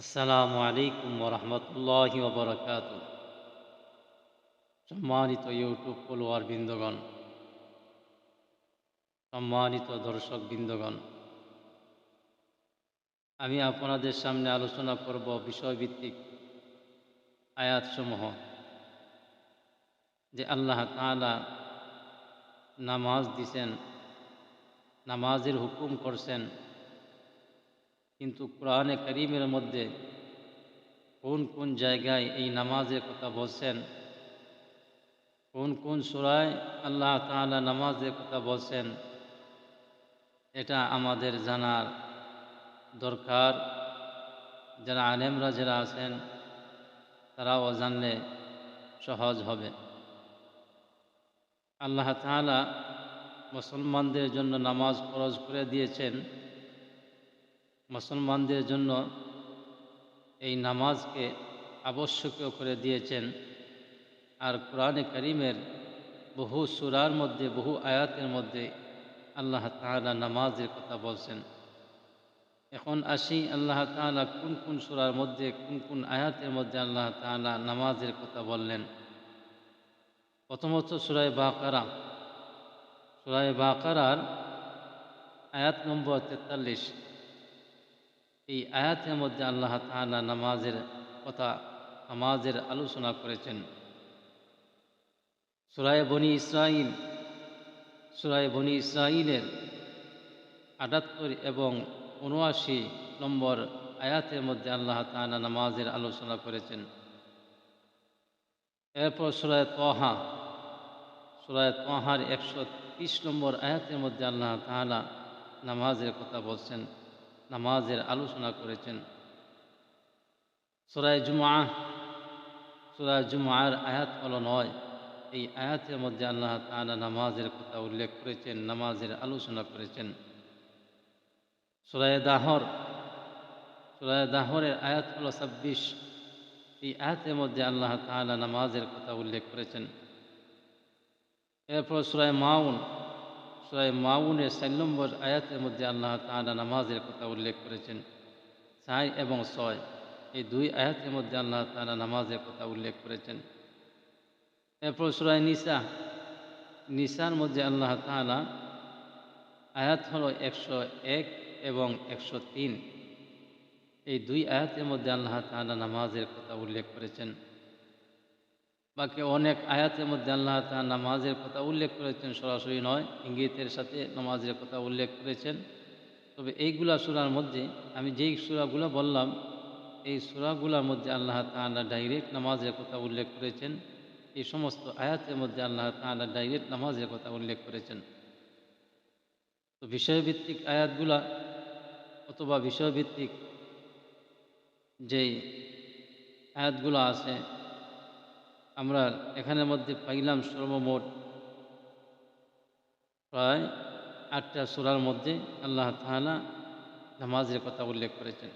আসসালামু আলাইকুম ওরহমতুল্লাহ ওবরকাত সম্মানিত ইউটিউব ফলোয়ার বৃন্দগণ, সম্মানিত দর্শক বৃন্দগণ, আমি আপনাদের সামনে আলোচনা করব বিষয়ভিত্তিক আয়াতসমূহ যে আল্লাহ তাআলা নামাজ দিছেন, নামাজের হুকুম করছেন কিন্তু কোরআনে করিমের মধ্যে কোন কোন জায়গায় এই নামাজের কথা বলছেন? কোন কোন সুরায় আল্লাহ তাআলা নামাজের কথা বলছেন? এটা আমাদের জানার দরকার। যারা আলেমরা যারা আছেন, তারাও জানলে সহজ হবে। আল্লাহ তাআলা মুসলমানদের জন্য নামাজ ফরজ করে দিয়েছেন। মুসলমানদের জন্য এই নামাজকে আবশ্যকীয় করে দিয়েছেন। আর কোরআনে করিমের বহু সুরার মধ্যে, বহু আয়াতের মধ্যে আল্লাহ তাআলা নামাজের কথা বলছেন। এখন আসি আল্লাহ তাআলা কোন কোন সুরার মধ্যে, কোন কোন আয়াতের মধ্যে আল্লাহ তাআলা নামাজের কথা বললেন। প্রথমত সুরায় বাকারা। সুরায় বাকারার আয়াত নম্বর তেতাল্লিশ। এই আয়াতের মধ্যে আল্লাহ তাআলা নামাজের কথা, নামাজের আলোচনা করেছেন। সুরায় বনি ইসরাইল সুরায় বনি ইসরাইলের আটাত্তর এবং উনআশি নম্বর আয়াতের মধ্যে আল্লাহ তাআলা নামাজের আলোচনা করেছেন। এরপর সুরায় তহা, সুরায় তহার একশো তিরিশ নম্বর আয়াতের মধ্যে আল্লাহ তাআলা নামাজের কথা বলছেন। নামাজের আলোচনা করেছেন। সুরায় জুমা সুরায় জুমার আয়াত হলো নয়। এই আয়াতের মধ্যে আল্লাহ তাআলা নামাজের কথা উল্লেখ করেছেন, নামাজের আলোচনা করেছেন। সুরায় দাহর সুরায় দাহরের আয়াত হলো ছাব্বিশ। এই আয়াতের মধ্যে আল্লাহ তাআলা নামাজের কথা উল্লেখ করেছেন। এরপর সুরায় মাউন সুরায় মাউনের চার নম্বর আয়াতের মধ্যে আল্লাহ তাআলা নামাজের কথা উল্লেখ করেছেন। সাই এবং ছয়, এই দুই আয়াতের মধ্যে আল্লাহ তাআলা নামাজের কথা উল্লেখ করেছেন। এরপর সুরায় নিসা, নিসার মধ্যে আল্লাহ তাআলা আয়াত হল একশো এক এবং একশো তিন। এই দুই আয়াতের মধ্যে আল্লাহ তাআলা নামাজের কথা উল্লেখ করেছেন। বাকি অনেক আয়াতের মধ্যে আল্লাহ তাআলা নামাজের কথা উল্লেখ করেছেন, সরাসরি নয়, ইঙ্গিতের সাথে নামাজের কথা উল্লেখ করেছেন। তবে এইগুলা সুরার মধ্যে, আমি যেই সুরাগুলো বললাম, এই সুরাগুলোর মধ্যে আল্লাহ তাআলা ডাইরেক্ট নামাজের কথা উল্লেখ করেছেন। এই সমস্ত আয়াতের মধ্যে আল্লাহ তাআলা ডাইরেক্ট নামাজের কথা উল্লেখ করেছেন। তো বিষয়ভিত্তিক আয়াতগুলা অথবা বিষয়ভিত্তিক যেই আয়াতগুলো আছে আমরা এখানের মধ্যে পাইলাম সর্বমোট প্রায় আটটা সুরার মধ্যে আল্লাহ তাআলা নামাজের কথা উল্লেখ করেছেন।